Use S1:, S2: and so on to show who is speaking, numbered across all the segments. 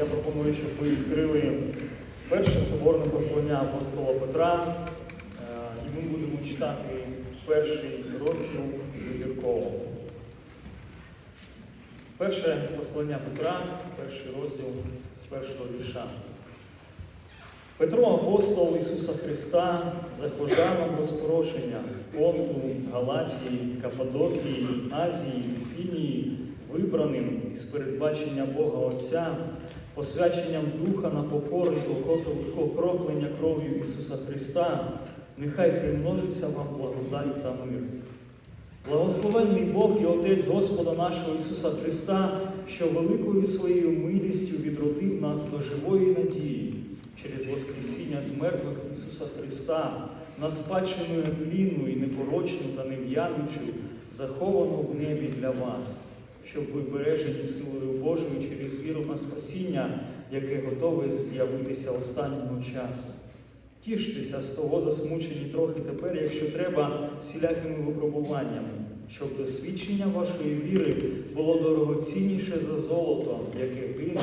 S1: я пропоную, щоб ви відкрили перше соборне послання апостола Петра, е, і ми будемо читати перший розділ вибірково. Перше послання Петра, перший розділ з першого вірша. Петро, апостол Ісуса Христа, захожанам розпорошення Понту, Галатії, Каппадокії, Азії, Віфінії, вибраним із передбачення Бога Отця, посвяченням Духа на покору і окроплення кров'ю Ісуса Христа, нехай примножиться вам благодать та мир. Благословенний Бог і Отець Господа нашого Ісуса Христа, що великою своєю милістю відродив нас до живої надії через Воскресіння з мертвих Ісуса Христа, на спадщину тлінну і непорочну та нев'янучу, заховану в небі для вас, щоб ви бережені силою Божою через віру на спасіння, яке готове з'явитися останнього часу. Тіштеся з того засмучені трохи тепер, якщо треба, всілякими випробуваннями, щоб досвідчення вашої віри було дорогоцінніше за золото, яке гине,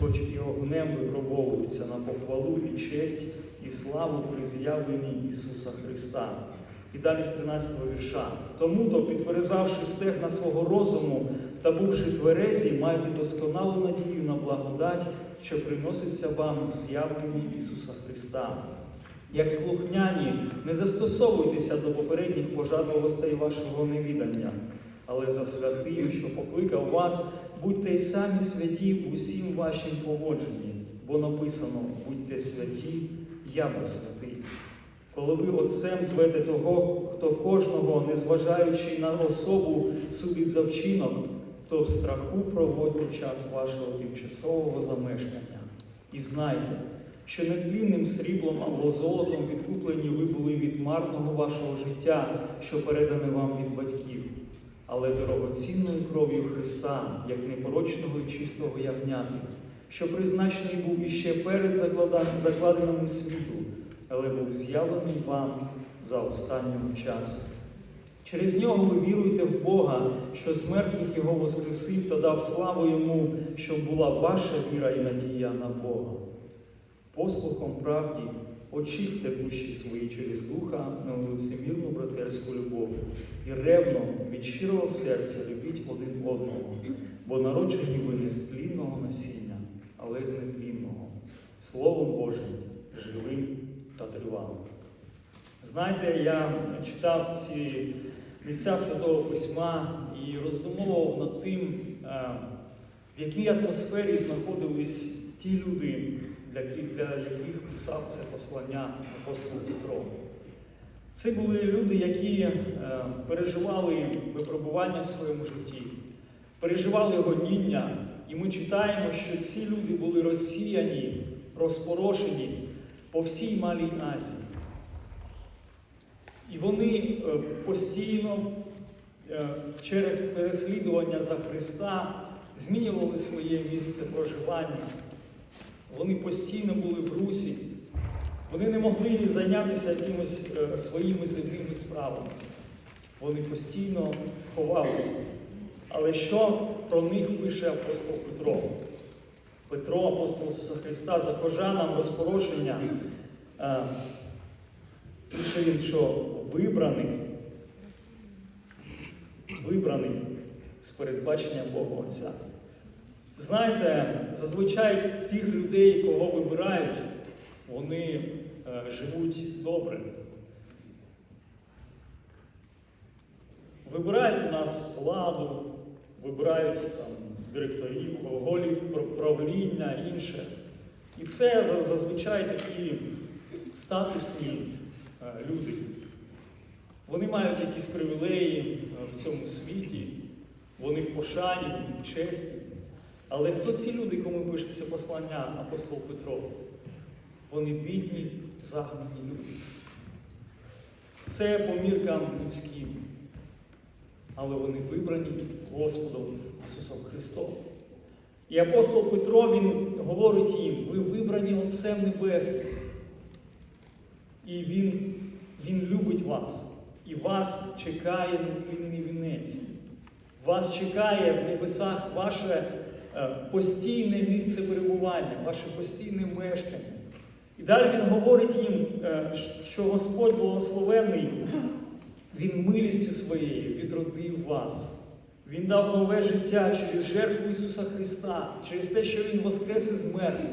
S1: хоч і огнем випробовується на похвалу і честь і славу при з'явленні Ісуса Христа. І далі з 13 вірша. Тому то, підперезавши стегна свого розуму та бувши тверезі, майте досконалу надію на благодать, що приноситься вам в з'явленні Ісуса Христа. Як слухняні, не застосовуйтеся до попередніх пожадливостей вашого невідання, але за святим, що покликав вас, будьте й самі святі в усім вашім поводженні, бо написано будьте святі, я бо святий. Коли ви отцем звете того, хто кожного, незважаючи на особу, судить за вчинок, то в страху проводьте час вашого тимчасового замешкання. І знайте, що нетлінним сріблом або золотом відкуплені ви були від марного вашого життя, що передане вам від батьків, але дорогоцінною кров'ю Христа, як непорочного і чистого ягняти, що призначений був іще перед закладеними світу, але був з'явлений вам за останнього часу. Через нього ви віруєте в Бога, що з його воскресив та дав славу йому, щоб була ваша віра і надія на Бога. Послухом правді очисьте душі свої через духа на лицемірну братерську любов і ревно від щирого серця любіть один одного, бо народжені ви не з тлінного насіння, але з нетлінного, Словом Божим, живим та. Знаєте, я читав ці місця Святого Письма і роздумовував над тим, е, в якій атмосфері знаходились ті люди, для яких, для яких писав це послання апостол Петро. Це були люди, які е, переживали випробування в своєму житті, переживали гоніння, і ми читаємо, що ці люди були розсіяні, розпорошені по всій Малій Азії. І вони е, постійно е, через переслідування за Христа змінювали своє місце проживання. Вони постійно були в русі. Вони не могли зайнятися якимись е, своїми земними справами. Вони постійно ховалися. Але що про них пише апостол Петро? Петро, апостол Ісуса Христа, захожанам розпорошення. е, Пише він, що вибраний, вибраний з передбачення Бога Отця. Знаєте, зазвичай тих людей, кого вибирають, вони е, живуть добре. Вибирають у нас владу, вибирають там, директорів, голів правління, інше. І це зазвичай такі статусні е, люди. Вони мають якісь привілеї е, в цьому світі, вони в пошані, в честі. Але хто ці люди, кому пишеться послання апостол Петро? Вони бідні, загнані люди. Це по міркам людським. Але вони вибрані Господом Ісусом Христом. І апостол Петро він говорить їм: ви вибрані Отцем Небесним. І він, він любить вас. І вас чекає нетлінний вінець. Вас чекає в небесах ваше е, постійне місце перебування. ваше постійне мешкання. І далі він говорить їм, е, що Господь благословенний, Він милістю своєю відродив вас. Він дав нове життя через жертву Ісуса Христа, через те, що Він воскрес із мертвих,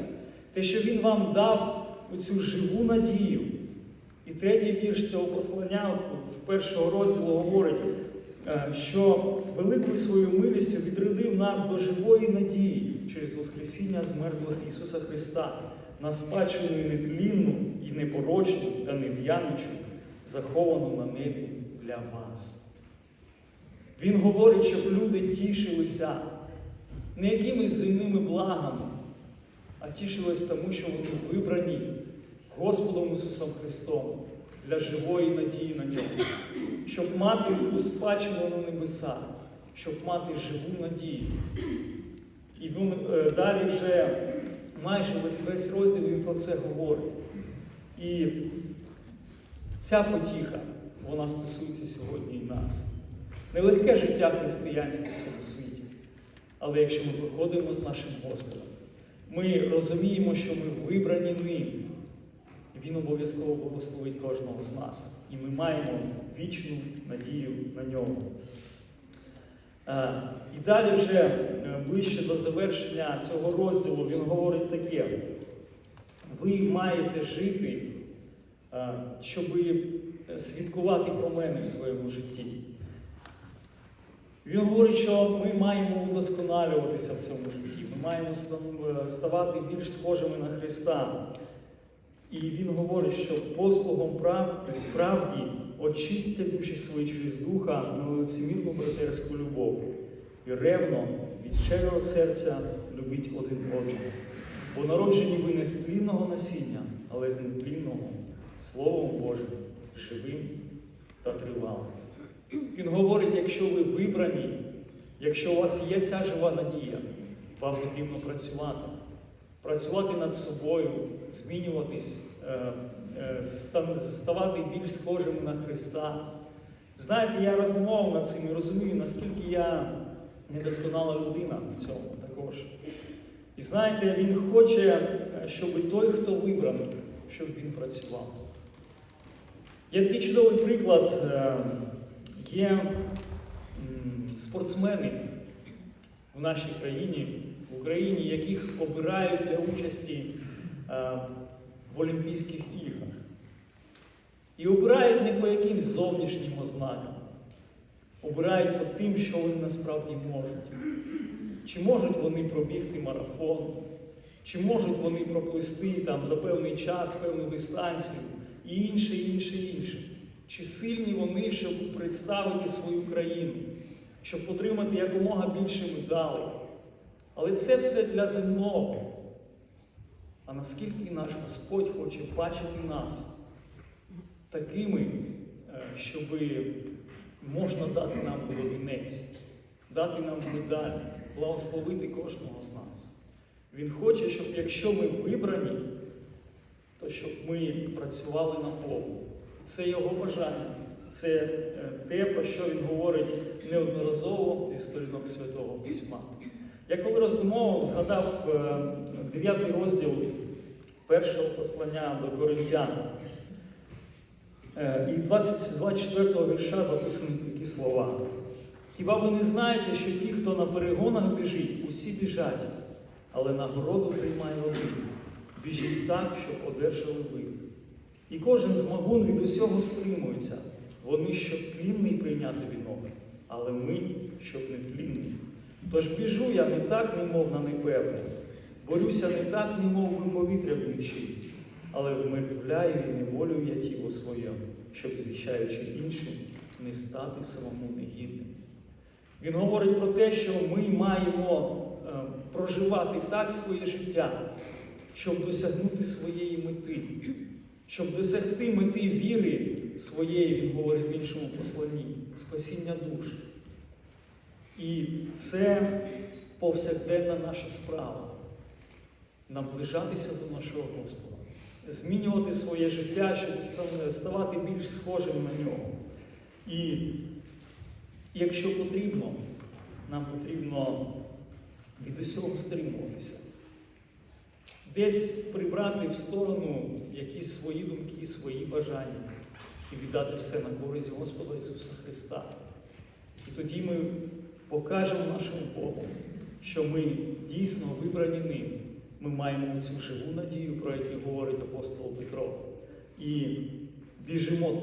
S1: те, що Він вам дав оцю живу надію. І третій вірш цього послання в першого розділу говорить, е, що великою своєю милістю відродив нас до живої надії через Воскресіння з мертвих Ісуса Христа, на спадщину і нетлінну, і непорочну та нев'яничу, заховану на небі для вас. Він говорить, щоб люди тішилися не якимись земними благами, а тішились тому, що вони вибрані Господом Ісусом Христом для живої надії на нього, щоб мати ту спадщину на небесах, щоб мати живу надію. І він е, далі вже майже весь розділ він про це говорить. І ця потіха, вона стосується сьогодні і нас. Нелегке життя християнське в цьому світі. Але якщо ми проходимо з нашим Господом, ми розуміємо, що ми вибрані ним. Він обов'язково благословить кожного з нас. І ми маємо вічну надію на нього. Е, І далі вже е, ближче до завершення цього розділу він говорить таке: ви маєте жити, щоб свідкувати про мене в своєму житті. Він говорить, що ми маємо удосконалюватися в цьому житті, ми маємо ставати більш схожими на Христа. І він говорить, що послугом прав- правді очистя душі свої через духа на лицемірну братерську любов і ревно від щирого серця любіть один одного. Бо народжені ви не з тлінного насіння, але з нетлінного, Словом Божим, живим та тривалим. Він говорить, якщо ви вибрані, якщо у вас є ця жива надія, вам потрібно працювати. Працювати над собою, змінюватись, е, е, ста- ставати більш схожими на Христа. Знаєте, я розмовляв над цим і розумію, наскільки я недосконала людина в цьому також. І знаєте, він хоче, е, щоб той, хто вибраний, щоб він працював. Є такий чудовий приклад. е, Є спортсмени в нашій країні, в Україні, яких обирають для участі е, в Олімпійських іграх. І обирають не по якимсь зовнішнім ознакам, обирають по тим, що вони насправді можуть. Чи можуть вони пробігти марафон, чи можуть вони проплисти там за певний час, певну дистанцію, і інше, інше, інше. Чи сильні вони, щоб представити свою країну, щоб отримати якомога більше медалей. Але це все для земного. А наскільки наш Господь хоче бачити нас такими, е, щоб можна дати нам вінець, дати нам медаль, благословити кожного з нас. Він хоче, щоб якщо ми вибрані, то щоб ми працювали на повну. Це його бажання, це е, те, про що він говорить неодноразово зі сторінок Святого Письма. Я коли роздумовував, згадав е, 9 розділ першого послання до Коринтян. Е, І 20, 24 вірша записані такі слова. Хіба ви не знаєте, що ті, хто на перегонах біжить, усі біжать, але нагороду приймає один. Біжіть так, щоб одержали ви. І кожен змагун від усього стримується. Вони щоб тлінний прийняти вінок, але ми щоб не тлінний. Тож біжу я не так, немов на непевне, борюся не так, немов би повітря б'ючи, але вмертвляю і неволю я тіло своє, щоб, звіщаючи іншим, не стати самому негідним. Він говорить про те, що ми маємо е, проживати так своє життя, щоб досягнути своєї мети, щоб досягти мети віри своєї, він говорить в іншому посланні, спасіння душ. І це повсякденна наша справа наближатися до нашого Господа, змінювати своє життя, щоб ставати більш схожим на нього. І якщо потрібно, нам потрібно від усього стримуватися. Десь прибрати в сторону якісь свої думки, свої бажання і віддати все на користь Господа Ісуса Христа. І тоді ми покажемо нашому Богу, що ми дійсно вибрані ним. Ми маємо цю живу надію, про яку говорить апостол Петро. І біжимо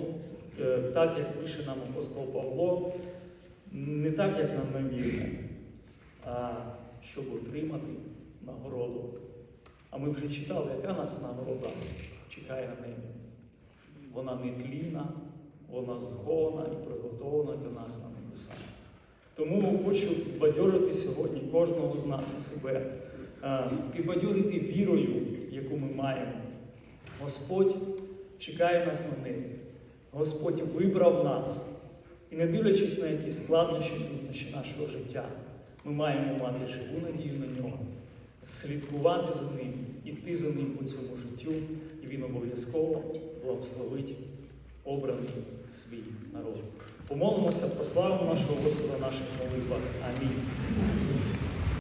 S1: е, так, як пише нам апостол Павло, не так, як нам намірено, а щоб отримати нагороду. А ми вже читали, яка нас нагорода чекає на небі. Вона не тлінна, вона захована і приготована для нас на небесах. Тому хочу бадьорити сьогодні кожного з нас і себе, е, підбадьорити вірою, яку ми маємо. Господь чекає нас на небі. Господь вибрав нас. І не дивлячись на якісь складнощі, нашого життя, ми маємо мати живу надію на нього, слідкувати за ним, іти за ним у цьому життю, і він обов'язково благословить обраний свій народ. Помолимося про славу нашого Господа наших молитвах. Амінь.